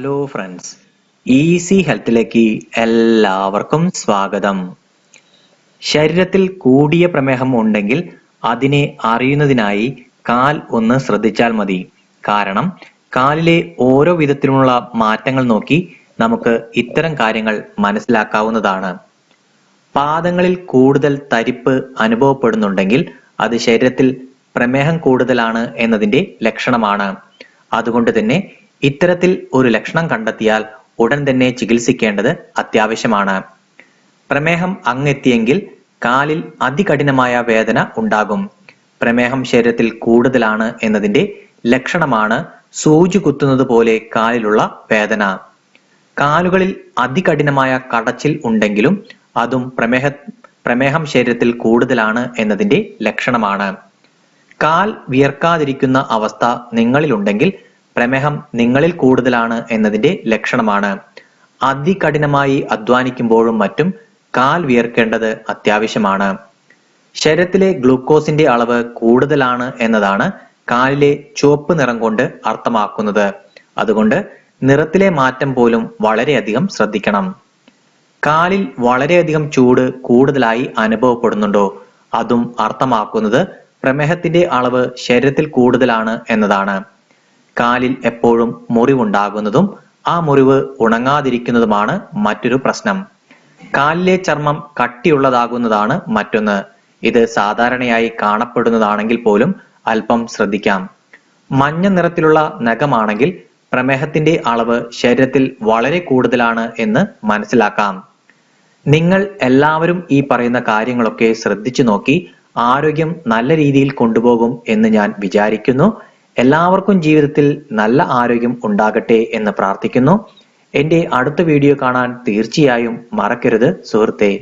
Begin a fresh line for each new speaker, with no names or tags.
Hello friends easy ഹെൽത്തിലേക്ക് എല്ലാവർക്കും സ്വാഗതം. ശരീരത്തിൽ കൂടിയ പ്രമേഹം ഉണ്ടെങ്കിൽ അതിനെ അറിയുന്നതിനായി കാൽ ഒന്ന് ശ്രദ്ധിച്ചാൽ മതി. കാരണം കാലിലെ ഓരോ വിധത്തിലുമുള്ള മാറ്റങ്ങൾ നോക്കി നമുക്ക് ഇത്തരം കാര്യങ്ങൾ മനസ്സിലാക്കാവുന്നതാണ്. പാദങ്ങളിൽ കൂടുതൽ തരിപ്പ് അനുഭവപ്പെടുന്നുണ്ടെങ്കിൽ അത് ശരീരത്തിൽ പ്രമേഹം കൂടുതലാണ് എന്നതിന്റെ ലക്ഷണമാണ്. അതുകൊണ്ട് തന്നെ ഇത്തരത്തിൽ ഒരു ലക്ഷണം കണ്ടെത്തിയാൽ ഉടൻ തന്നെ ചികിത്സിക്കേണ്ടത് അത്യാവശ്യമാണ്. പ്രമേഹം അങ്ങെത്തിയെങ്കിൽ കാലിൽ അതികഠിനമായ വേദന ഉണ്ടാകും. പ്രമേഹം ശരീരത്തിൽ കൂടുതലാണ് എന്നതിന്റെ ലക്ഷണമാണ് സൂചി കുത്തുന്നത് പോലെ കാലിലുള്ള വേദന. കാലുകളിൽ അതികഠിനമായ കടച്ചിൽ ഉണ്ടെങ്കിലും അതും പ്രമേഹ പ്രമേഹം ശരീരത്തിൽ കൂടുതലാണ് എന്നതിന്റെ ലക്ഷണമാണ്. കാൽ വിയർക്കാതിരിക്കുന്ന അവസ്ഥ നിങ്ങളിലുണ്ടെങ്കിൽ പ്രമേഹം നിങ്ങളിൽ കൂടുതലാണ് എന്നതിന്റെ ലക്ഷണമാണ്. അതികഠിനമായി അധ്വാനിക്കുമ്പോഴും മറ്റും കാൽ വിയർക്കേണ്ടത് അത്യാവശ്യമാണ്. ശരീരത്തിലെ ഗ്ലൂക്കോസിന്റെ അളവ് കൂടുതലാണ് എന്നതാണ് കാലിലെ ചുവപ്പ് നിറം കൊണ്ട് അർത്ഥമാക്കുന്നത്. അതുകൊണ്ട് നിറത്തിലെ മാറ്റം പോലും വളരെയധികം ശ്രദ്ധിക്കണം. കാലിൽ വളരെയധികം ചൂട് കൂടുതലായി അനുഭവപ്പെടുന്നുണ്ടോ? അതും അർത്ഥമാക്കുന്നത് പ്രമേഹത്തിന്റെ അളവ് ശരീരത്തിൽ കൂടുതലാണ് എന്നതാണ്. കാലിൽ എപ്പോഴും മുറിവുണ്ടാകുന്നതും ആ മുറിവ് ഉണങ്ങാതിരിക്കുന്നതുമാണ് മറ്റൊരു പ്രശ്നം. കാലിലെ ചർമ്മം കട്ടിയുള്ളതാകുന്നതാണ് മറ്റൊന്ന്. ഇത് സാധാരണയായി കാണപ്പെടുന്നതാണെങ്കിൽ പോലും അല്പം ശ്രദ്ധിക്കാം. മഞ്ഞ നിറത്തിലുള്ള നഖമാണെങ്കിൽ പ്രമേഹത്തിന്റെ അളവ് ശരീരത്തിൽ വളരെ കൂടുതലാണ് എന്ന് മനസ്സിലാക്കാം. നിങ്ങൾ എല്ലാവരും ഈ പറയുന്ന കാര്യങ്ങളൊക്കെ ശ്രദ്ധിച്ചു നോക്കി ആരോഗ്യം നല്ല രീതിയിൽ കൊണ്ടുപോകും എന്ന് ഞാൻ വിചാരിക്കുന്നു. എല്ലാവർക്കും ജീവിതത്തിൽ നല്ല ആരോഗ്യം ഉണ്ടാകട്ടെ എന്ന് പ്രാർത്ഥിക്കുന്നു. എന്റെ അടുത്ത വീഡിയോ കാണാൻ തീർച്ചയായും മറക്കരുത്. സുഹൃത്തെ.